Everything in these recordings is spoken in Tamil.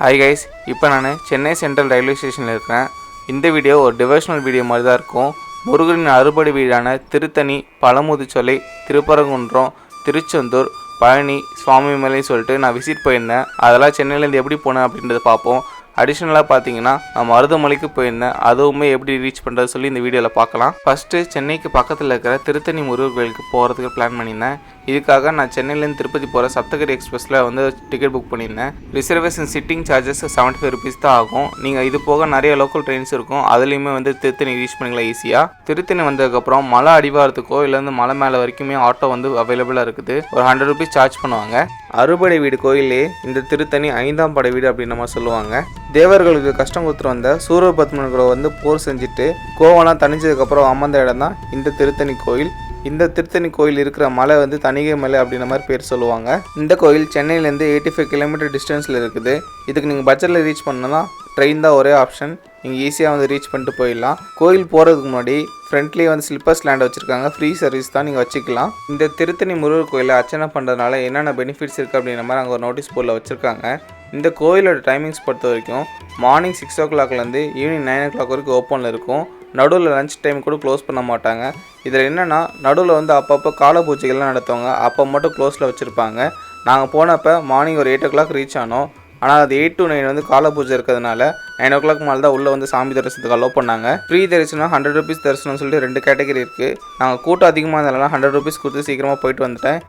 ஹாய் கைஸ் இப்போ நான் சென்னை சென்ட்ரல் ரயில்வே ஸ்டேஷனில் இருக்கிறேன் இந்த வீடியோ ஒரு டிவோஷனல் வீடியோ மாதிரி தான் இருக்கும். முருகனின் அறுபடை வீடான திருத்தணி பழமுதிர்ச்சோலை திருப்பரங்குன்றம் திருச்செந்தூர் பழனி சுவாமிமலை சொல்லிட்டு நான் விசிட் போயிருந்தேன். அதெல்லாம் சென்னையிலேருந்து எப்படி போனேன் அப்படின்றத பார்ப்போம். அடிஷ்னலாக பார்த்தீங்கன்னா நான் மருதமலைக்கு போயிருந்தேன். அதுவுமே எப்படி ரீச் பண்ணுறது சொல்லி இந்த வீடியோவில் பார்க்கலாம். ஃபஸ்ட்டு சென்னைக்கு பக்கத்தில் இருக்கிற திருத்தணி முருகர் கோயிலுக்கு போகிறதுக்கு பிளான் பண்ணியிருந்தேன். இதுக்காக நான் சென்னையிலேருந்து திருப்பதி போகிற சப்தகிரி எக்ஸ்பிரஸில் வந்து டிக்கெட் புக் பண்ணியிருந்தேன். Reservation sitting charges seventy five rupees தான் ஆகும். நீங்கள் இது போக நிறைய லோக்கல் ட்ரெயின்ஸ் இருக்கும். அதுலேயுமே வந்து திருத்தணி ரீச் பண்ணிக்கலாம் ஈஸியாக திருத்தணி வந்ததுக்கப்புறம் மலை அடிவாரத்துக்கோ இல்லைருந்து மலை மேலே வரைக்குமே ஆட்டோ வந்து அவைலபிளாக இருக்குது. ஒரு ஹண்ட்ரட் ருபீஸ் சார்ஜ் பண்ணுவாங்க. அறுபடை வீடு கோயிலே இந்த திருத்தணி ஐந்தாம் படை வீடு அப்படின்னு நம்ம சொல்லுவாங்க. தேவர்களுக்கு கஷ்டம் கொடுத்துட்டு வந்த சூரபத்மன்களை வந்து போர் செஞ்சுட்டு கோவம்லாம் தணிஞ்சதுக்கப்புறம் அமர்ந்த இடம் தான் இந்த திருத்தணி கோயில். இந்த திருத்தணி கோயில் இருக்கிற மலை வந்து தணிகை மலை அப்படின்ற மாதிரி பேர் சொல்லுவாங்க. இந்த கோயில் சென்னையிலேருந்து எயிட்டி ஃபைவ் கிலோமீட்டர் டிஸ்டன்ஸில் இருக்குது. இதுக்கு நீங்கள் பட்ஜெட்டில் ரீச் பண்ணணும்னா ட்ரெயின் தான் ஒரே ஆப்ஷன் நீங்கள் ஈஸியாக வந்து ரீச் பண்ணிட்டு போயிடலாம். கோயில் போகிறதுக்கு முன்னாடி ஃப்ரண்ட்லேயே வந்து ஸ்லிப்பர்ஸ் லேண்ட் வச்சுருக்காங்க. ஃப்ரீ சர்வீஸ் தான் நீங்கள் வச்சுக்கலாம். இந்த திருத்தணி முருகர் கோயிலை அர்ச்சனை பண்ணுறதுனால என்னென்ன பெனிஃபிட்ஸ் இருக்குது அப்படின்ற மாதிரி அங்கே ஒரு நோட்டீஸ் போர்டில் வச்சுருக்காங்க. இந்த கோயிலோட டைமிங்ஸ் பொறுத்த வரைக்கும் மார்னிங் சிக்ஸ் ஓ கிளாக்லேருந்து ஈவினிங் நைன் ஓ கிளாக் வரைக்கும் ஓப்பனில் இருக்கும். நடுவில் லஞ்ச் டைம் கூட க்ளோஸ் பண்ண மாட்டாங்க. இதில் என்னென்னா நடுவில் வந்து அப்பப்போ கால பூஜைகள்லாம் நடத்துவாங்க. அப்போ மட்டும் க்ளோஸில் வச்சுருப்பாங்க. நாங்கள் போனப்போ மார்னிங் ஒரு எயிட் ஓ கிளாக் ரீச் ஆனோம். ஆனால் அது எயிட் டு நைன் வந்து கால பூஜை இருக்கிறதுனால நைன் ஓ கிளாக் மேலே தான் உள்ளே வந்து சாமி தரிசனத்துக்கு அலோவ் பண்ணாங்க. ஃப்ரீ தரிசனம் ஹண்ட்ரட் ருபீஸ் தரிசனம் சொல்லிட்டு ரெண்டு கேட்டகரி இருக்குது நாங்கள் கூட்டம் அதிகமாக இருந்தாலும் ஹண்ட்ரட் ருபீஸ் கொடுத்து சீக்கிரமாக போயிட்டு வந்துட்டேன்.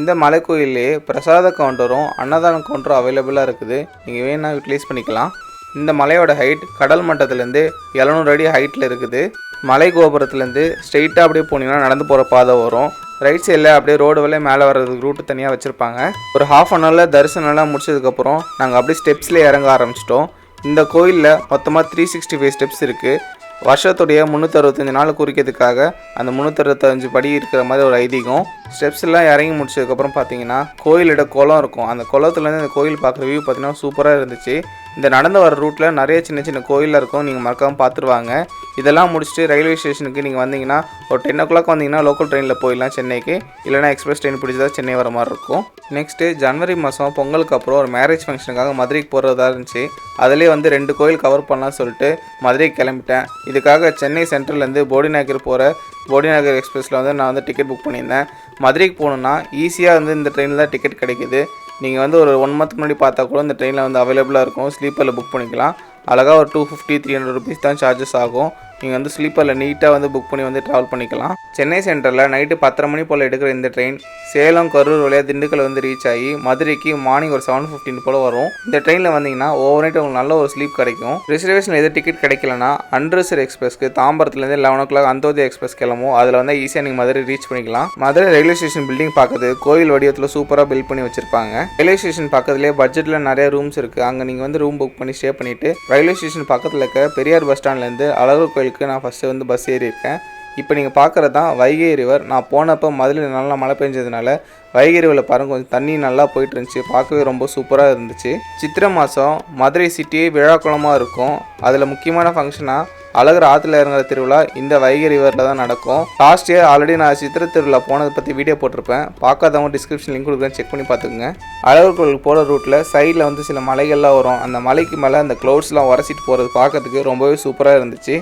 இந்த மலை கோயிலே பிரசாத கவுண்டரும் அன்னதான கவுண்டரும் அவைலபிளாக இருக்குது. நீங்கள் வேணால் யூட்டிலைஸ் பண்ணிக்கலாம். இந்த மலையோட ஹைட் கடல் மட்டத்துலேருந்து எழுநூறு அடி ஹைட்டில் இருக்குது. மலை கோபுரத்துலேருந்து ஸ்ட்ரெயிட்டாக அப்படியே போனீங்கன்னா நடந்து போகிற பாதை வரும். ரைட் சைடில் அப்படியே ரோடு வழியே மேலே வர்றதுக்கு ரூட்டு தனியாக வச்சுருப்பாங்க. ஒரு ஹாஃப் அன் ஹவரில் தரிசனம்லாம் முடிச்சதுக்கப்புறம் நாங்கள் அப்படியே ஸ்டெப்ஸில் இறங்க ஆரம்பிச்சிட்டோம். இந்த கோயிலில் மொத்தமாக த்ரீ சிக்ஸ்டி ஃபைவ் ஸ்டெப்ஸ் இருக்குது வருஷத்துடைய முந்நூற்றறுபத்தஞ்சு நாள் குறிக்கிறதுக்காக அந்த முந்நூற்றறுபத்தஞ்சு படி இருக்கிற மாதிரி ஒரு ஐதீகம். ஸ்டெப்ஸ் எல்லாம் இறங்கி முடிச்சதுக்கப்புறம் பார்த்தீங்கன்னா கோயிலோட குளம் இருக்கும். அந்த குளத்துலேருந்து அந்த கோயில் பார்க்குற வியூ பார்த்தீங்கன்னா சூப்பராக இருந்துச்சு. இந்த நடந்து வர ரூட்டில் நிறைய சின்ன சின்ன கோயிலில் இருக்கும் நீங்கள் மறக்காமல் பார்த்துருவாங்க இதெல்லாம் முடிச்சுட்டு ரயில்வே ஸ்டேஷனுக்கு நீங்கள் வந்தீங்கன்னா ஒரு டென் ஓ கிளாக் வந்தீங்கன்னா லோக்கல் ட்ரெயினில் போயிடலாம் சென்னைக்கு. இல்லைனா எக்ஸ்பிரஸ் ட்ரெயின் பிடிச்சதா சென்னை வர மாதிரி இருக்கும். நெக்ஸ்ட்டு ஜனவரி மாதம் பொங்கலுக்கு அப்புறம் ஒரு மேரேஜ் ஃபங்க்ஷனுக்காக மதுரைக்கு போகிறதா இருந்துச்சு. அதிலே வந்து ரெண்டு கோயில் கவர் பண்ணலாம்னு சொல்லிட்டு மதுரைக்கு கிளம்பிட்டேன். இதுக்காக சென்னை சென்ட்ரல்லேருந்து போடிநாயக்கர் போகிற போடிநாயக்கர் எக்ஸ்பிரஸில் வந்து நான் வந்து டிக்கெட் புக் பண்ணியிருந்தேன். மதுரைக்கு போகணுன்னா ஈஸியாக வந்து இந்த ட்ரெயினில் தான் டிக்கெட் கிடைக்குது. நீங்கள் வந்து ஒரு ஒன் மந்த் முன்னாடி பார்த்தா கூட இந்த ட்ரெயினில் வந்து அவைலபிளாக இருக்கும். ஸ்லீப்பரில் புக் பண்ணிக்கலாம். அழகாக ஒரு two fifty three hundred rupees தான் சார்ஜஸ் ஆகும். நீங்கள் வந்து ஸ்லீப்பரில் நீட்டாக வந்து புக் பண்ணி வந்து ட்ராவல் பண்ணிக்கலாம். சென்னை சென்டரில் நைட்டு பத்தரை மணி போல் எடுக்கிற இந்த ட்ரெயின் சேலம் கரூர் வழியாக திண்டுக்கல் வந்து ரீச் ஆகி மதுரைக்கு மார்னிங் ஒரு செவன் ஃபிஃப்டின் போல் வரும். இந்த ட்ரெயினில் வந்தீங்கன்னா ஓவர் நைட் உங்களுக்கு நல்ல ஒரு ஸ்லீப் கிடைக்கும். ரிசர்வேஷன் எது டிக்கெட் கிடைக்கலனா அன்ரிசர் எக்ஸ்பிரஸ்க்கு தாம்பரத்துலேருந்து eleven o'clock Antyodaya express கிளம்பும். அதில் வந்து ஈஸியாக நீங்கள் மதுரை ரீச் பண்ணிக்கலாம். மதுரை ரயில்வே ஸ்டேஷன் பில்டிங் பார்க்குறது கோயில் வடிவத்தில் சூப்பராக பில்ட் பண்ணி வச்சிருப்பாங்க. ரயில்வே ஸ்டேஷன் பக்கத்துலேயே பட்ஜெட்டில் நிறைய ரூம்ஸ் இருக்குது அங்கே நீங்கள் வந்து ரூம் புக் பண்ணி ஸ்டே பண்ணிவிட்டு ரயில்வே ஸ்டேஷன் பக்கத்தில் இருக்க பெரியார் பஸ் ஸ்டாண்ட்லேருந்து அழகு கோயில் கோயிலுக்கு நான் ஃபஸ்ட்டு வந்து பஸ் ஏறி இருக்கேன். இப்போ நீங்கள் பார்க்குறது தான் வைகை ரிவர் நான் போனப்போ மதுரையில் நல்லா மழை பெஞ்சதுனால வைகை ரிவரில் பாருங்க கொஞ்சம் தண்ணி நல்லா போயிட்டு இருந்துச்சு. பார்க்கவே ரொம்ப சூப்பராக இருந்துச்சு. சித்திரை மாதம் மதுரை சிட்டியே விழாக்குளமாக இருக்கும். அதில் முக்கியமான ஃபங்க்ஷனாக அழகர் ஆற்றுல இறங்குற திருவிழா இந்த வைகை ரிவரில் தான் நடக்கும். லாஸ்ட் இயர் ஆல்ரெடி நான் சித்திரை திருவிழா போனதை பற்றி வீடியோ போட்டிருப்பேன். பார்க்காதவங்க டிஸ்கிரிப்ஷன் லிங்க் கொடுக்குறேன். செக் பண்ணி பார்த்துக்குங்க. அழகர் கோயிலுக்கு போகிற ரூட்டில் சைடில் வந்து சில மலைகள்லாம் வரும். அந்த மலைக்கு மேலே அந்த க்ளவுட்ஸ்லாம் உரசிட்டு போகிறது பார்க்கறதுக்கு ரொம்பவே சூப்பராக இருந்துச்சு.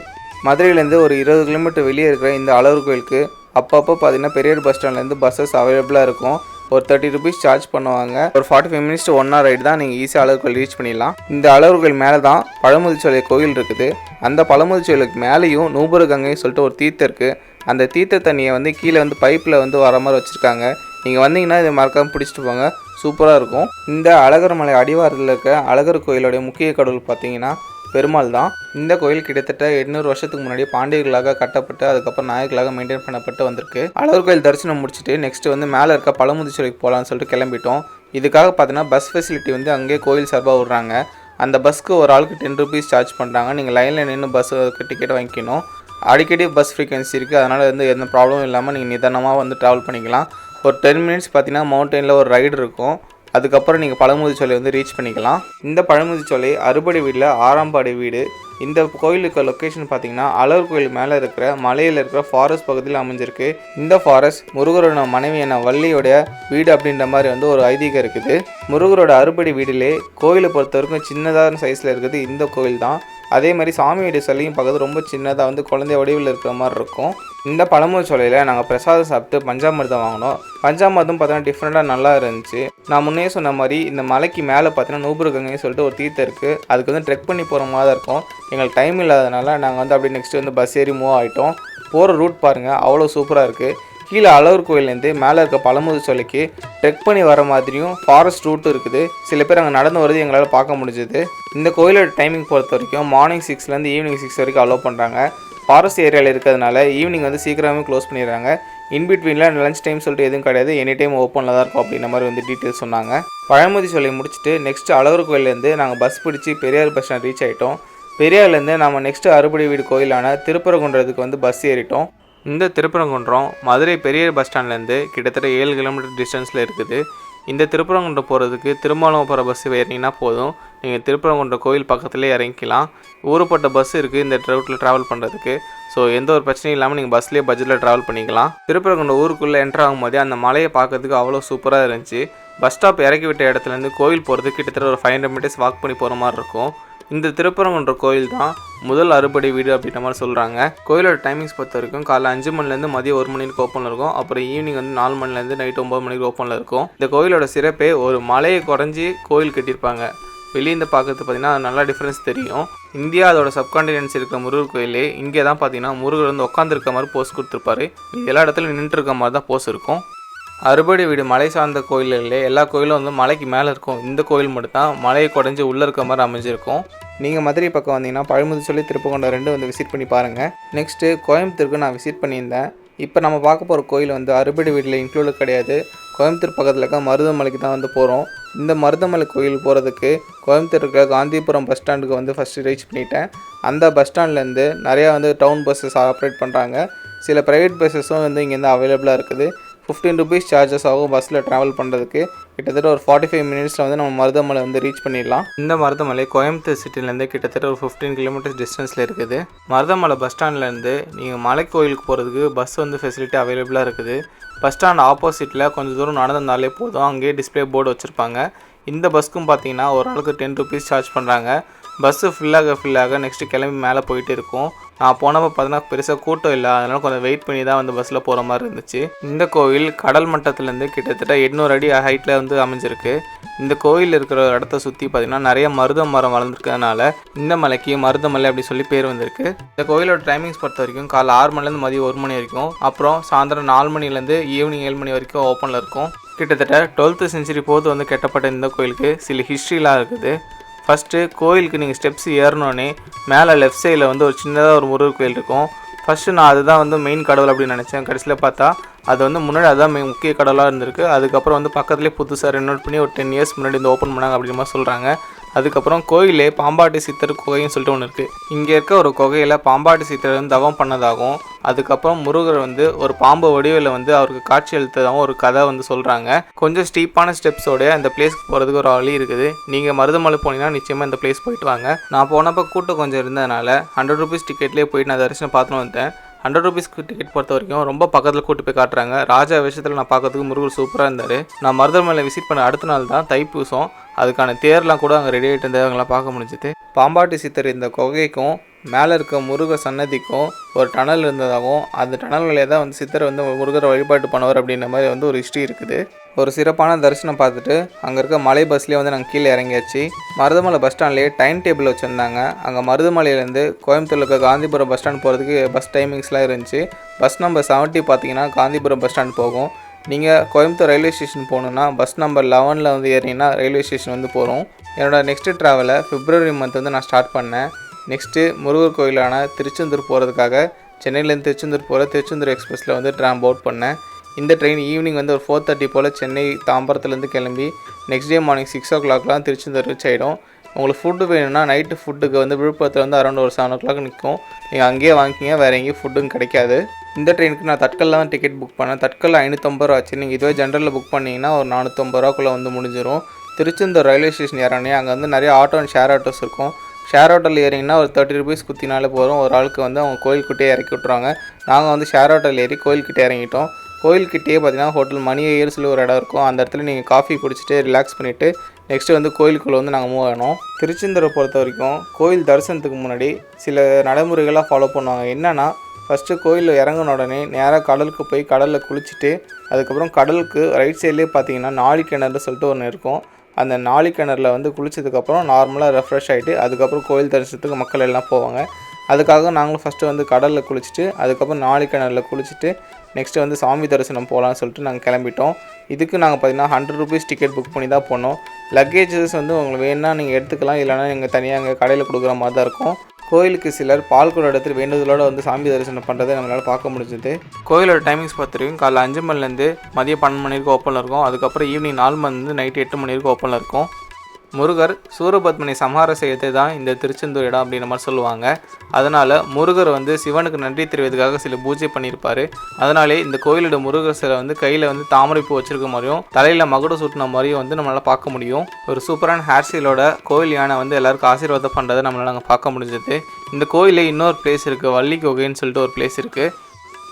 மதுரையிலேருந்து ஒரு இருபது கிலோமீட்டர் வெளியே இருக்கிற இந்த அழகர் கோயிலுக்கு அப்பப்போ பார்த்தீங்கன்னா பெரியார் பஸ் ஸ்டாண்ட்லேருந்து பஸ்ஸஸ் அவைலபிளாக இருக்கும். ஒரு தேர்ட்டி ருபீஸ் சார்ஜ் பண்ணுவாங்க. ஒரு forty five minutes one hour ride தான் நீங்கள் ஈஸியாக அழகர் கோயில் ரீச் பண்ணிடலாம். இந்த அழகர் கோயில் மேலே தான் பழமுதிச்சோலை கோயில் இருக்குது. அந்த பழமுதிச்சோலைக்கு மேலேயும் நூபுர கங்கைன்னு சொல்லிட்டு ஒரு தீர்த்தம் இருக்குது அந்த தீர்த்த தண்ணியை வந்து கீழே வந்து பைப்பில் வந்து வர மாதிரி வச்சுருக்காங்க. நீங்கள் வந்தீங்கன்னா இதை மறக்காமல் பிடிச்சிட்டு போங்க. சூப்பராக இருக்கும். இந்த அழகர் மலை அடிவாரத்தில் இருக்க அழகர் கோயிலோடைய முக்கிய கடவுள் பார்த்தீங்கன்னா பெருமாள் தான். இந்த கோயில் கிட்டத்தட்ட எண்ணூறு வருஷத்துக்கு முன்னாடி பாண்டியர்களாக கட்டப்பட்டு அதுக்கப்புறம் நாயக்கர்களாக மெயின்டைன் பண்ணப்பட்டு வந்திருக்கு. அழகர் கோயில் தரிசனம் முடிச்சுட்டு நெக்ஸ்ட் வந்து மேலே இருக்க பழமுதிச்சோலைக்கு போகலான்னு சொல்லிட்டு கிளம்பிட்டோம். இதுக்காக பார்த்தீங்கன்னா பஸ் ஃபெசிலிட்டி வந்து அங்கேயே கோயில் சார்பாக விடுறாங்க. அந்த பஸ்க்கு ஒரு ஆளுக்கு டென் ருபீஸ் சார்ஜ் பண்ணுறாங்க நீங்கள் லைனில் நின்று பஸ்ஸுக்கு டிக்கெட் வாங்கிக்கணும். அடிக்கடி பஸ் ஃப்ரீக்வன்சி இருக்குது அதனால் வந்து எந்த ப்ராப்ளமும் இல்லாமல் நீங்கள் நிதானமாக வந்து ட்ராவல் பண்ணிக்கலாம். ஒரு டென் மினிட்ஸ் பார்த்தீங்கன்னா மவுண்டெயினில் ஒரு ரைடு இருக்கும். அதுக்கப்புறம் நீங்கள் பழமுதிர்ச்சோலை வந்து ரீச் பண்ணிக்கலாம். இந்த பழமுதிர்ச்சோலை அறுபடை வீட்டில் ஆறாம் வீடு. இந்த கோயிலுக்கு லொக்கேஷன் பார்த்தீங்கன்னா அழகர் கோயில் மேலே இருக்கிற மலையில் இருக்கிற ஃபாரஸ்ட் பகுதியில் அமைஞ்சிருக்கு. இந்த ஃபாரஸ்ட் முருகரோட மனைவியான வள்ளியோடைய வீடு அப்படின்ற மாதிரி வந்து ஒரு ஐதீகம் இருக்குது. முருகரோட அறுபடி வீடுலே கோயிலை பொறுத்த வரைக்கும் சின்னதான சைஸில் இருக்குது இந்த கோயில் தான் அதே மாதிரி சாமியோட சிலையும் பார்க்குறது ரொம்ப சின்னதாக வந்து குழந்தை வடிவில் இருக்கிற மாதிரி இருக்கும். இந்த பழமுறை சோலையில் நாங்கள் பிரசாதம் சாப்பிட்டு பஞ்சாமிர்தம் வாங்கினோம். பஞ்சாமிர்தம் பார்த்தோன்னா டிஃப்ரெண்ட்டாக நல்லா இருந்துச்சு. நான் முன்னே சொன்ன மாதிரி இந்த மலைக்கு மேலே பார்த்தோன்னா நூபுரகங்கைன்னு சொல்லிட்டு ஒரு தீர்த்தம் இருக்குது அதுக்கு வந்து ட்ரெக் பண்ணி போகிற மாதிரி தான் இருக்கும். எங்களுக்கு டைம் இல்லாதனால நாங்கள் வந்து அப்படியே நெக்ஸ்ட் வந்து பஸ் ஏறி மூவ் ஆகிட்டோம் போகிற ரூட் பாருங்கள் அவ்வளோ சூப்பராக இருக்குது கீழே அழகர் கோயிலேருந்து மேலே இருக்க பழமுது சோலைக்கு ட்ரெக் பண்ணி வர மாதிரியும் ஃபாரஸ்ட் ரூட்டும் இருக்குது. சில பேர் அங்கே நடந்து வரது எங்களால் பார்க்க முடிஞ்சுது. இந்த கோயிலோட டைமிங் பொறுத்த வரைக்கும் மார்னிங் சிக்ஸ்லேருந்து ஈவினிங் சிக்ஸ் வரைக்கும் அலோவ் பண்ணுறாங்க ஃபாரஸ்ட் ஏரியாவில் இருக்கிறதுனால ஈவினிங் வந்து சீக்கிரமே க்ளோஸ் பண்ணிடுறாங்க. இன்பிட்வீனில் லஞ்ச் டைம் சொல்லிட்டு எதுவும் கிடையாது. எனி டைம் ஓப்பனில் தான் இருக்கும் அப்படின்ற மாதிரி வந்து டீட்டெயில்ஸ் சொன்னாங்க. பழமுதி சோலை முடிச்சுட்டு நெக்ஸ்ட் அழகர் கோயிலேருந்து நாங்கள் பஸ் பிடிச்சி பெரியார் பஸ் ஸ்டாண்ட் ரீச் ஆகிட்டோம் பெரியார்லேருந்து நம்ம நெக்ஸ்ட் அறுபடி வீடு கோயிலான திருப்பரங்குன்றதுக்கு வந்து பஸ் ஏறிட்டோம். இந்த திருப்பரங்குன்றம் மதுரை பெரிய பஸ் ஸ்டாண்ட்லேருந்து கிட்டத்தட்ட ஏழு கிலோமீட்டர் டிஸ்டன்ஸில் இருக்குது. இந்த திருப்பரங்குன்றம் போகிறதுக்கு திருமாவளம் போகிற பஸ் ஏறினீங்கன்னா போதும். நீங்கள் திருப்பரங்குன்றம் கோயில் பக்கத்துலேயே இறங்கிக்கலாம். ஊருப்பட்ட பஸ் இருக்குது இந்த ரூட்டில் ட்ராவல் பண்ணுறதுக்கு ஸோ எந்த ஒரு பிரச்சனையும் இல்லாமல் நீங்கள் பஸ்லேயே பட்ஜெட்டில் ட்ராவல் பண்ணிக்கலாம். திருப்பரங்குன்றம் ஊருக்குள்ளே என்ட்ரு ஆகும்போதே அந்த மலையை பார்க்கறதுக்கு அவ்வளோ சூப்பராக இருந்துச்சு. பஸ் ஸ்டாப் இறக்கி விட்ட இடத்துலேருந்து கோயில் போகிறதுக்கு கிட்டத்தட்ட ஒரு ஃபைவ் ஹண்ட்ரட் மீட்டர்ஸ் வாக் பண்ணி போகிற மாதிரி இருக்கும். இந்த திருப்பரங்குன்ற கோயில் தான் முதல் அறுபடை வீடு அப்படின்ற மாதிரி சொல்கிறாங்க கோயிலோட டைமிங்ஸ் பொறுத்த வரைக்கும் காலைல அஞ்சு மணிலேருந்து மதியம் ஒரு மணிக்கு ஓப்பனில் இருக்கும். அப்புறம் ஈவினிங் வந்து நாலு மணிலேருந்து நைட் ஒம்பது மணிக்கு ஓப்பனில் இருக்கும். இந்த கோயிலோட சிறப்பே ஒரு மலையை குறைஞ்சி கோயில் கட்டியிருப்பாங்க. வெளியேந்து பார்க்கறது பார்த்தீங்கன்னா நல்லா டிஃப்ரென்ஸ் தெரியும். இந்தியா அதோட சப்கான்டினென்ட்ஸ் இருக்கிற முருகர் கோயிலே இங்கே தான் பார்த்தீங்கன்னா முருகர் வந்து உட்காந்துருக்க மாதிரி போஸ் கொடுத்துருப்பாரு. எல்லா இடத்துலையும் நின்றுட்டு மாதிரி தான் போஸ் இருக்கும். அறுபடை வீடு மலை சார்ந்த கோயில்களே எல்லா கோயிலும் வந்து மலைக்கு மேலே இருக்கும். இந்த கோயில் மட்டும்தான் மலையை குடஞ்சி உள்ளே இருக்க மாதிரி அமைஞ்சிருக்கும். நீங்கள் மதுரை பக்கம் வந்தீங்கன்னா பழமுதி சொல்லி திருப்பகொண்ட ரெண்டு வந்து விசிட் பண்ணி பாருங்கள் நெக்ஸ்ட்டு கோயம்புத்தூருக்கு நான் விசிட் பண்ணியிருந்தேன். இப்போ நம்ம பார்க்க போகிற கோயில் வந்து அறுபடை வீட்டில் இன்க்ளூட் கிடையாது. கோயம்புத்தூர் பக்கத்தில் இருக்க மருதமலைக்கு தான் வந்து போகிறோம் இந்த மருதமலை கோயில் போகிறதுக்கு கோயம்புத்தூர் இருக்க காந்திபுரம் பஸ் ஸ்டாண்டுக்கு வந்து ஃபஸ்ட்டு ரீச் பண்ணிட்டேன். அந்த பஸ் ஸ்டாண்ட்லேருந்து நிறையா வந்து டவுன் பஸ்ஸஸ் ஆப்ரேட் பண்ணுறாங்க சில ப்ரைவேட் பஸ்ஸஸும் வந்து இங்கேருந்து அவைலபிளாக இருக்குது. ஃபிஃப்டீன் ருபீஸ் சார்ஜஸ் ஆகும் பஸ்ஸில் ட்ராவல் பண்ணுறதுக்கு கிட்டத்தட்ட ஒரு ஃபார்ட்டி ஃபைவ் மினிட்ஸில் வந்து நம்ம மருதமலை வந்து ரீச் பண்ணிடலாம். இந்த மருதமலை கோயம்புத்தூர் சிட்டிலேருந்து கிட்டத்தட்ட ஒரு ஃபிஃப்டீன் கிலோமீட்டர்ஸ் டிஸ்டன்ஸில் இருக்குது. மருதமலை பஸ் ஸ்டாண்ட்லேருந்து நீங்கள் மலை கோயிலுக்கு போகிறதுக்கு பஸ் வந்து ஃபெசிலிட்டி அவைலபிளாக இருக்குது. பஸ் ஸ்டாண்ட் ஆப்போசிட்டில் கொஞ்சம் தூரம் நடந்து போதும். அங்கேயே டிஸ்ப்ளே போர்டு வச்சுருப்பாங்க. இந்த பஸ்க்கும் பார்த்தீங்கன்னா ஓரளவுக்கு டென் ருபீஸ் சார்ஜ் பண்ணுறாங்க பஸ்ஸு ஃபில்லாக ஃபில்லாக நெக்ஸ்ட்டு கிளம்பி மேலே போயிட்டு இருக்கும். நான் போனப்போ பார்த்தீங்கன்னா பெருசாக கூட்டம் இல்லை. அதனால் கொஞ்சம் வெயிட் பண்ணி தான் வந்து பஸ்ஸில் போகிற மாதிரி இருந்துச்சு. இந்த கோவில் கடல் மட்டத்துலேருந்து கிட்டத்தட்ட எட்நூறு அடி ஹைட்டில் வந்து அமைஞ்சிருக்கு. இந்த கோயில் இருக்கிற இடத்த சுற்றி பார்த்தீங்கன்னா நிறைய மருத மரம் வளர்ந்துருக்கிறதுனால இந்த மலைக்கு மருதமலை அப்படி சொல்லி பேர் வந்திருக்கு. இந்த கோயிலோட டைமிங்ஸ் பொறுத்த வரைக்கும் காலை ஆறு மணிலேருந்து மதியம் ஒரு மணி வரைக்கும் அப்புறம் சாயந்தரம் நாலு மணிலேருந்து ஈவினிங் ஏழு மணி வரைக்கும் ஓப்பனில் இருக்கும். கிட்டத்தட்ட டுவெல்த்து செஞ்சுரி போது வந்து கெட்டப்பட்ட இந்த கோயிலுக்கு சில ஹிஸ்ட்ரிலாம் இருக்குது. ஃபஸ்ட்டு கோயிலுக்கு நீங்கள் ஸ்டெப்ஸ் ஏறினோடனே மேலே லெஃப்ட் சைடில் வந்து ஒரு சின்னதாக ஒரு முருகர் கோயில் இருக்கும். ஃபஸ்ட்டு நான் அதுதான் வந்து மெயின் கடவுள் அப்படின்னு நினச்சேன். கடைசியில் பார்த்தா அது வந்து முன்னாடி அதுதான் முக்கிய கடவுளாக இருந்திருக்கு. அதுக்கப்புறம் வந்து பக்கத்துலேயே புதுசாக ரெனோட் பண்ணி ஒரு டென் இயர்ஸ் முன்னாடி வந்து ஓப்பன் பண்ணாங்க அப்படின்ற மாதிரி சொல்கிறாங்க அதுக்கப்புறம் கோயிலே பாம்பாட்டி சித்தர் குகைன்னு சொல்லிட்டு ஒன்று இருக்குது இங்கே இருக்க ஒரு குகையில் பாம்பாட்டி சித்தர் வந்து தவம் பண்ணதாகவும் அதுக்கப்புறம் முருகர் வந்து ஒரு பாம்பு வடிவில் வந்து அவருக்கு காட்சி அளித்ததாகவும் ஒரு கதை வந்து சொல்கிறாங்க கொஞ்சம் ஸ்டீப்பான ஸ்டெப்ஸோட அந்த பிளேஸ்க்கு போகிறதுக்கு ஒரு வழி இருக்குது. நீங்கள் மருதமலை போனீங்கன்னா நிச்சயமாக இந்த பிளேஸ் போயிட்டு வாங்க. நான் போனப்போ கூட்டம் கொஞ்சம் இருந்ததுனால ஹண்ட்ரட் ருபீஸ் டிக்கெட்லேயே போயிட்டு நான் தரிசனம் பார்த்துன்னு வந்தேன் ஹண்ட்ரட் ருபீஸ்க்கு டிக்கெட் பொறுத்த வரைக்கும் ரொம்ப பக்கத்தில் கூட்டு போய் காட்டுறாங்க. ராஜா விஷயத்தில் நான் பார்க்கறதுக்கு முருகர் சூப்பராக இருந்தார். நான் மருதமலை விசிட் பண்ண அடுத்த நாள் தான் தைப்பூசம். அதுக்கான தேர்லாம் கூட அங்கே ரெடி ஆகிட்டு இருந்தவங்களாம் பார்க்க முடிஞ்சுது. பாம்பாட்டி சித்தர் இந்த குகைக்கும் மேலே இருக்க முருக சன்னதிக்கும் ஒரு டனல் இருந்ததாகவும் அந்த டனல் வழியாக தான் வந்து சித்தர் வந்து முருகரை வழிபாட்டு பண்ணுவார் அப்படின்ற மாதிரி வந்து ஒரு ஹிஸ்ட்ரி இருக்குது. ஒரு சிறப்பான தரிசனம் பார்த்துட்டு அங்கே இருக்க மலை பஸ்லேயே வந்து நாங்கள் கீழே இறங்கியாச்சு. மருதமலை பஸ் ஸ்டாண்ட்லேயே டைம் டேபிள் வச்சுருந்தாங்க. அங்கே மருதமலையிலேருந்து கோயம்புத்தூர்ல இருக்க காந்திபுரம் பஸ் ஸ்டாண்ட் போகிறதுக்கு பஸ் டைமிங்ஸ்லாம் இருந்துச்சு. பஸ் நம்பர் செவன்ட்டி பார்த்தீங்கன்னா காந்திபுரம் பஸ் ஸ்டாண்ட் போகும். நீங்கள் கோயம்புத்தூர் ரயில்வே ஸ்டேஷன் போகணுன்னா பஸ் நம்பர் லெவனில் வந்து ஏறினீங்கன்னா ரயில்வே ஸ்டேஷன் வந்து போகிறோம் என்னோட நெக்ஸ்ட்டு ட்ராவலை ஃபிப்ரவரி மந்த் வந்து நான் ஸ்டார்ட் பண்ணேன். நெக்ஸ்ட்டு முருகர் கோயிலான திருச்செந்தூர் போகிறதுக்காக சென்னையிலேருந்து திருச்செந்தூர் போகிற திருச்செந்தூர் எக்ஸ்பிரஸில் வந்து ட்ராம் போட் பண்ணேன். இந்த ட்ரெயின் ஈவினிங் வந்து ஒரு ஃபோர் தேர்ட்டி போல் சென்னை தாம்பரத்துலேருந்து கிளம்பி நெக்ஸ்ட் டே மார்னிங் சிக்ஸ் ஓ கிளாக்லாம் திருச்செந்தூர் ரீச் ஆகிடும் உங்களுக்கு ஃபுட்டு வேணும்னா நைட்டு ஃபுட்டுக்கு வந்து விழுப்புரத்தில் வந்து அரௌண்ட் ஒரு செவன் ஓ கிளாக் நிற்கும் நீங்கள் அங்கேயே வாங்கிக்கிங்க வேறு எங்கேயும் ஃபுட்டும் கிடைக்காது. இந்த ட்ரெயினுக்கு நான் தட்கலில் தான் டிக்கெட் புக் பண்ணேன். தட்கலில் ஐநூற்றம்பது ரூபா ஆச்சு. நீங்கள் இதுவே ஜென்ரலில் புக் பண்ணிங்கன்னா ஒரு நானூற்றம்பது ரூபாக்குள்ளே வந்து முடிஞ்சிடும் திருச்செந்தூர் ரயில்வே ஸ்டேஷன் இறங்கி அங்கே வந்து நிறைய ஆட்டோ அண்ட் ஷேர் ஆட்டோஸ் இருக்கும். ஷேர் ஆட்டோவில் ஏறிங்கன்னா ஒரு தேர்ட்டி ருபீஸ் குத்தினாலே போகிறோம் ஒரு ஆளுக்கு வந்து அவங்க கோயில்கிட்டே இறக்கி விட்ருவாங்க நாங்கள் வந்து ஷேர் ஆட்டோவில் ஏறி கோயில்கிட்டே இறங்கிட்டோம். கோயில்கிட்டே பார்த்தீங்கன்னா ஹோட்டல் மணி ஏர்ஸில் ஒரு இடம் இருக்கும். அந்த இடத்துல நீங்கள் காஃபி குடிச்சிட்டு ரிலாக்ஸ் பண்ணிவிட்டு நெக்ஸ்ட்டு வந்து கோயிலுக்குள்ளே வந்து நாங்கள் மூவ் ஆகணும் திருச்செந்தூரை பொறுத்த வரைக்கும் கோயில் தரிசனத்துக்கு முன்னாடி சில நடைமுறைகளாக ஃபாலோ பண்ணுவாங்க. என்னென்னா ஃபஸ்ட்டு கோயிலில் இறங்கின உடனே நேராக கடலுக்கு போய் கடலில் குளிச்சுட்டு அதுக்கப்புறம் கடலுக்கு ரைட் சைட்லேயே பார்த்தீங்கன்னா நாளி கிணறுன்னு சொல்லிட்டு ஒன்று இருக்கும். அந்த நாளிக்கிணறில் கிணறுல வந்து குளிச்சதுக்கப்புறம் நார்மலாக ரெஃப்ரெஷ் ஆகிட்டு அதுக்கப்புறம் கோயில் தரிசனத்துக்கு மக்கள் எல்லாம் போவாங்க. அதுக்காக நாங்களும் ஃபஸ்ட்டு வந்து கடலில் குளிச்சுட்டு அதுக்கப்புறம் நாளி கிணறுல குளிச்சுட்டு நெக்ஸ்ட்டு வந்து சாமி தரிசனம் போகலான்னு சொல்லிட்டு நாங்கள் கிளம்பிட்டோம். இதுக்கு நாங்கள் பார்த்தீங்கன்னா ஹண்ட்ரட் ருபீஸ் டிக்கெட் புக் பண்ணி தான் போனோம். லக்கேஜஸ் வந்து உங்களுக்கு வேணும்னா நீங்கள் எடுத்துக்கலாம் இல்லைனா நீங்கள் தனியாக அங்கே கடையில் கொடுக்குற மாதிரி தான் இருக்கும். கோயிலுக்கு சிலர் பால் குடம் எடுத்துகிட்டு வேண்டுதலோடு வந்து சாமி தரிசனம் பண்ணுறதை நம்மளால் பார்க்க முடிஞ்சது. கோயிலோட டைமிங்ஸ் பார்த்துருக்கோம் காலைல அஞ்சு மணிலேருந்து மதியம் பன்னெண்டு மணி வரைக்கும் ஓப்பனில் இருக்கும். அதுக்கப்புறம் ஈவினிங் நாலு மணிலேருந்து நைட்டு எட்டு மணி வரைக்கும் ஓப்பனில் இருக்கும். முருகர் சூரபத்மனை சம்ஹாரம் செய்யறது தான் இந்த திருச்செந்தூர் இடம் அப்படின்ற மாதிரி சொல்லுவாங்க. அதனால் முருகர் வந்து சிவனுக்கு நன்றி தெரிவிக்கிறதுக்காக சில பூஜை பண்ணியிருப்பார். அதனாலே இந்த கோயிலோட முருகர் சிலை வந்து கையில் வந்து தாமரை பூ வச்சிருக்க மாதிரியும் தலையில் மகுடம் சுட்டின மாதிரியும் வந்து நம்மளால் பார்க்க முடியும். ஒரு சூப்பரான ஹேர் ஸ்டைலோட கோயில் யானை வந்து எல்லாருக்கும் ஆசீர்வாதம் பண்ணுறதை நம்மளால் நாங்கள் பார்க்க முடிஞ்சது. இந்த கோயிலில் இன்னொரு பிளேஸ் இருக்குது வள்ளி குகைன்னு சொல்லிட்டு ஒரு பிளேஸ் இருக்குது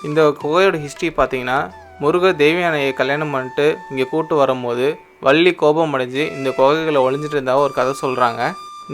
இந்த கோயிலோட ஹிஸ்ட்ரி பார்த்தீங்கன்னா முருகர் தேவியானையை கல்யாணம் பண்ணிட்டு இங்கே கூட்டு வரும்போது வள்ளி கோபம் அடைஞ்சு இந்த குகைகளை ஒழிஞ்சிட்டு இருந்தால் ஒரு கதை சொல்கிறாங்க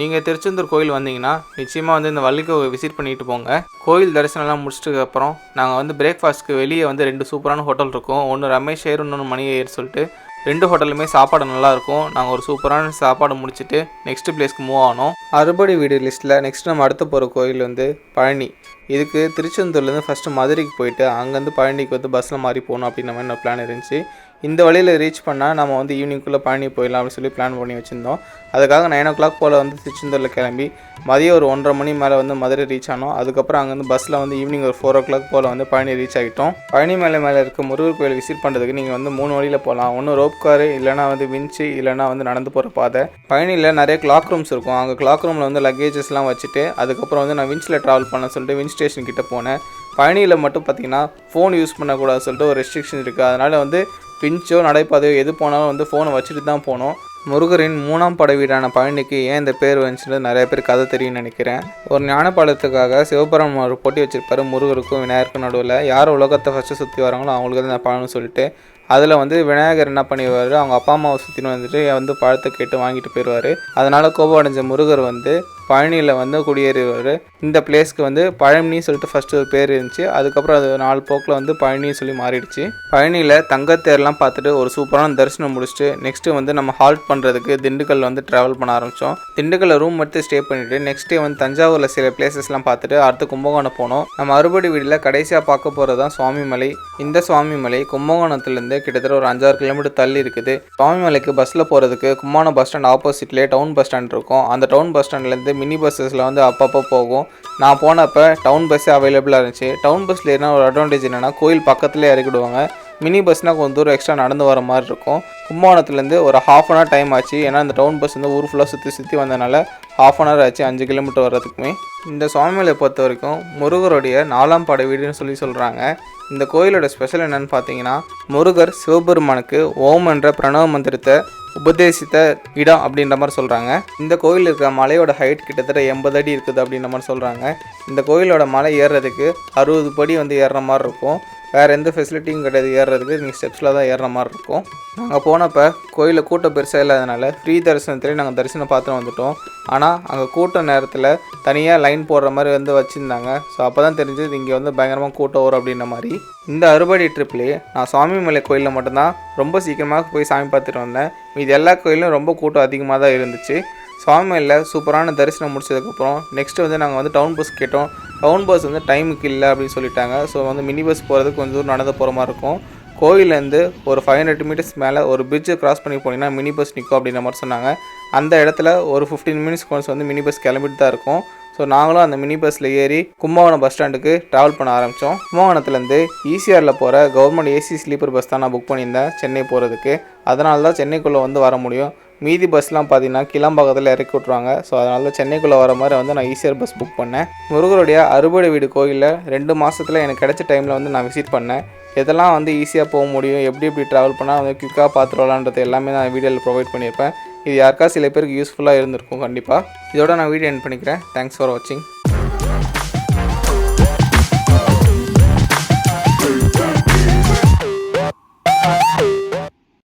நீங்கள் திருச்செந்தூர் கோயில் வந்தீங்கன்னா நிச்சயமாக வந்து இந்த வள்ளிக்கோவை விசிட் பண்ணிட்டு போங்க. கோயில் தரிசனம்லாம் முடிச்சிட்டுக்கப்புறம் நாங்கள் வந்து பிரேக்ஃபாஸ்ட்க்கு வெளியே வந்து ரெண்டு சூப்பரான ஹோட்டல் இருக்கும். ஒன்று ரமேஷ் ஏர் இன்னொன்று மணி ஏர் சொல்லிட்டு ரெண்டு ஹோட்டலுமே சாப்பாடு நல்லாயிருக்கும் நாங்கள் ஒரு சூப்பரான சாப்பாடு முடிச்சுட்டு நெக்ஸ்ட் பிளேஸ்க்கு மூவ் ஆனோம். அறுபடி வீடு லிஸ்ட்டில் நெக்ஸ்ட் நம்ம அடுத்து போகிற கோயில் வந்து பழனி. இதுக்கு திருச்செந்தூர்லேருந்து ஃபஸ்ட்டு மதுரைக்கு போயிட்டு அங்கேருந்து பழனிக்கு வந்து பஸ்ஸில் மாறி போகணும் அப்படின்ற மாதிரி நான் பிளான் இருந்துச்சு. இந்த வழியில் ரீச் பண்ணால் நம்ம வந்து ஈவினிங்குள்ளே பழனி போயிடலாம் அப்படின்னு சொல்லி பிளான் பண்ணி வச்சுருந்தோம். அதுக்காக நைன் ஓ கிளாக் போல் வந்து திருச்செந்தூரில் கிளம்பி மதியம் ஒரு ஒன்றரை மணி மேலே வந்து மதுரை ரீச் ஆனோம். அதுக்கப்புறம் அங்கேருந்து பஸ்ஸில் வந்து ஈவினிங் ஒரு ஃபோர் ஓ கிளாக் போல் வந்து பழனி ரீச் ஆகிட்டோம் பழனி மேலே மேலே இருக்க முருகர் கோயில் விசிட் பண்ணுறதுக்கு நீங்கள் வந்து மூணு வழியில் போகலாம் ஒன்று ரோப் காரு இல்லைனா வந்து வின்ச்சு இல்லைனா வந்து நடந்து போகிற பாதை. பழனியில் நிறைய கிளாக் ரூம்ஸ் இருக்கும். அங்கே கிளாக் ரூமில் வந்து லக்கேஜஸ்லாம் வச்சுட்டு அதுக்கப்புறம் வந்து நான் வின்ச்சில் ட்ராவல் பண்ண சொல்லிட்டு வின் ஸ்டேஷன் கிட்ட போனேன். பழனியில் மட்டும் பார்த்தீங்கன்னா ஃபோன் யூஸ் பண்ணக்கூடாது சொல்லிட்டு ஒரு ரெஸ்ட்ரிக்ஷன் இருக்குது அதனால் வந்து பிஞ்சோ நடைபாதையோ எது போனாலும் வந்து ஃபோனை வச்சுட்டு தான் போனோம். முருகரின் மூணாம் படை வீடான பழனிக்கு ஏன் இந்த பேர் வந்துச்சுன்னு நிறைய பேர் கதை தெரியும்னு நினைக்கிறேன். ஒரு ஞானப்பாடத்துக்காக சிவபெருமான் ஒரு போட்டி வச்சிருப்பாரு முருகருக்கும் விநாயகருக்கும் நடுவில். யார் உலகத்தை ஃபஸ்ட்டு சுற்றி வராங்களோ அவங்களுக்கு தான் இந்த பழம்னு சொல்லிட்டு அதில் வந்து விநாயகர் என்ன பண்ணிடுவார் அவங்க அப்பா அம்மாவை சுற்றின்னு வந்துட்டு வந்து பழத்தை கேட்டு வாங்கிட்டு போயிடுவார் அதனால் கோபம் அடைஞ்ச முருகர் வந்து பழனியில் வந்து குடியேறுவார் இந்த பிளேஸ்க்கு வந்து பழனி சொல்லிட்டு ஃபஸ்ட்டு ஒரு பேர் இருந்துச்சு. அதுக்கப்புறம் அது நாலு போக்கில் வந்து பழனின்னு சொல்லி மாறிடுச்சு. பழனியில் தங்கத்தேர்லாம் பார்த்துட்டு ஒரு சூப்பரான தரிசனம் முடிச்சுட்டு நெக்ஸ்ட்டு வந்து நம்ம ஹால்ட் பண்ணுறதுக்கு திண்டுக்கல் வந்து ட்ராவல் பண்ண ஆரம்பித்தோம் திண்டுக்கல்ல ரூம் எடுத்து ஸ்டே பண்ணிவிட்டு நெக்ஸ்ட் டே வந்து தஞ்சாவூரில் சில பிளேசஸ்லாம் பார்த்துட்டு அடுத்து கும்பகோணம் போனோம். நம்ம அறுபடி வீடில் கடைசியாக பார்க்க போகிறது தான் சுவாமிமலை. இந்த சுவாமி மலை கும்பகோணத்துலேருந்து கிட்டத்தட்ட ஒரு அஞ்சாறு கிலோமீட்டர் தள்ளி இருக்குது. சுவாமிமலைக்கு பஸ்ஸில் போகிறதுக்கு கும்பகோணம் பஸ் ஸ்டாண்ட் ஆப்போசிட்லேயே டவுன் பஸ் ஸ்டாண்ட் இருக்கும். அந்த டவுன் பஸ் ஸ்டாண்ட்லேருந்து மினி பஸ்ஸஸில் வந்து அப்பப்போ போகும். நான் போனப்போ டவுன் பஸ்ஸே அவைலபிளாக இருந்துச்சு. டவுன் பஸ்ஸில் என்ன ஒரு அட்வான்டேஜ் என்னென்னா கோயில் பக்கத்துலேயே இறக்கிடுவாங்க. மினி பஸ்னால் கொஞ்சம் தூரம் எக்ஸ்ட்ரா நடந்து வர மாதிரி இருக்கும். கும்பகோணத்துலேருந்து ஒரு ஹாஃப் அன் ஹவர் டைம் ஆச்சு. ஏன்னா இந்த டவுன் பஸ் வந்து ஊர் ஃபுல்லாக சுற்றி சுற்றி வந்தனால ஹாஃப் அன் ஹவர் ஆச்சு அஞ்சு கிலோமீட்டர் வர்றதுக்குமே. இந்த சுவாமிமலையை பொறுத்த வரைக்கும் முருகருடைய நாலாம் படை வீடுன்னு சொல்லி சொல்கிறாங்க இந்த கோயிலோட ஸ்பெஷல் என்னென்னு பார்த்தீங்கன்னா முருகர் சிவபெருமானுக்கு ஓம் என்ற பிரணவ மந்திரத்தை உபதேசித்த இடம் அப்படின்ற மாதிரி சொல்கிறாங்க இந்த கோயில் இருக்கிற மலையோட ஹைட் கிட்டத்தட்ட எண்பது அடி இருக்குது அப்படின்ற மாதிரி சொல்கிறாங்க இந்த கோயிலோட மலை ஏறுறதுக்கு அறுபது படி வந்து ஏறுற மாதிரி இருக்கும். வேறு எந்த ஃபெசிலிட்டியும் கிடையாது. ஏறுறதுக்கு நீங்கள் ஸ்டெப்ஸில் தான் ஏறுற மாதிரி இருக்கும். நாங்கள் போனப்போ கோயிலில் கூட்டம் பெருசாக இல்லாதனால ஃப்ரீ தரிசனத்துலேயே நாங்கள் தரிசனம் பார்த்துட்டு வந்துட்டோம். ஆனால் அங்கே கூட்ட நேரத்தில் தனியாக லைன் போடுற மாதிரி வந்து வச்சுருந்தாங்க. ஸோ அப்போ தான் தெரிஞ்சது இங்கே வந்து பயங்கரமாக கூட்டம் வரும் அப்படின்ற மாதிரி. இந்த அறுபடி ட்ரிப்லேயே நான் சுவாமிமலை கோயிலில் மட்டும்தான் ரொம்ப சீக்கிரமாக போய் சாமி பார்த்துட்டு வந்தேன். மீதி எல்லா கோயிலும் ரொம்ப கூட்டம் அதிகமாக தான் இருந்துச்சு சுவாமியில் சூப்பரான தரிசனம் முடிச்சதுக்கப்புறம் நெக்ஸ்ட்டு வந்து நாங்கள் வந்து டவுன் பஸ் கேட்டோம். டவுன் பஸ் வந்து டைமுக்கு இல்லை அப்படின்னு சொல்லிட்டாங்க. ஸோ வந்து மினி பஸ் போகிறதுக்கு கொஞ்சம் தூரம் நடந்து போகிற மாதிரி இருக்கும். கோயிலேருந்து ஒரு ஃபைவ் ஹண்ட்ரட் மீட்டர்ஸ் மேலே ஒரு பிரிட்ஜை கிராஸ் பண்ணி போனீங்கன்னா மினி பஸ் நிற்கும் அப்படின்ற மாதிரி சொன்னாங்க. அந்த இடத்துல ஒரு ஃபிஃப்டீன் மினிட்ஸ் கொஞ்சம் வந்து மினி பஸ் கிளம்பிட்டு தான் இருக்கும். ஸோ நாங்களும் அந்த மினி பஸ்ஸில் ஏறி கும்பகோணம் பஸ் ஸ்டாண்டுக்கு ட்ராவல் பண்ண ஆரம்பித்தோம் கும்பகோணத்துலேருந்து ஈசிஆரில் போகிற கவர்மெண்ட் ஏசி ஸ்லீப்பர் பஸ் தான் நான் புக் பண்ணியிருந்தேன் சென்னை போகிறதுக்கு அதனால தான் சென்னைக்குள்ளே வந்து வர முடியும். மீதி பஸ்லாம் பார்த்தீங்கன்னா கிளம்பாக்கத்தில் இறக்கி விட்ருவாங்க ஸோ அதனால சென்னைக்குள்ளே வர மாதிரி வந்து நான் ஈஸியர் பஸ் புக் பண்ணேன். முருகருடைய அறுபடை வீடு கோயிலில் ரெண்டு மாதத்தில் எனக்கு கிடைச்ச டைமில் வந்து நான் விசிட் பண்ணேன். எதெல்லாம் வந்து ஈஸியாக போக முடியும் எப்படி எப்படி ட்ராவல் பண்ணால் வந்து குயிக்காக பார்த்துட்டு வரலான்றது எல்லாமே நான் வீடியோவில் ப்ரொவைட் பண்ணியிருப்பேன். இது யாருக்கா சில பேருக்கு யூஸ்ஃபுல்லாக இருந்திருக்கும் கண்டிப்பாக இதோட நான் வீடியோ என் பண்ணிக்கிறேன். தேங்க்ஸ் ஃபார் வாட்சிங்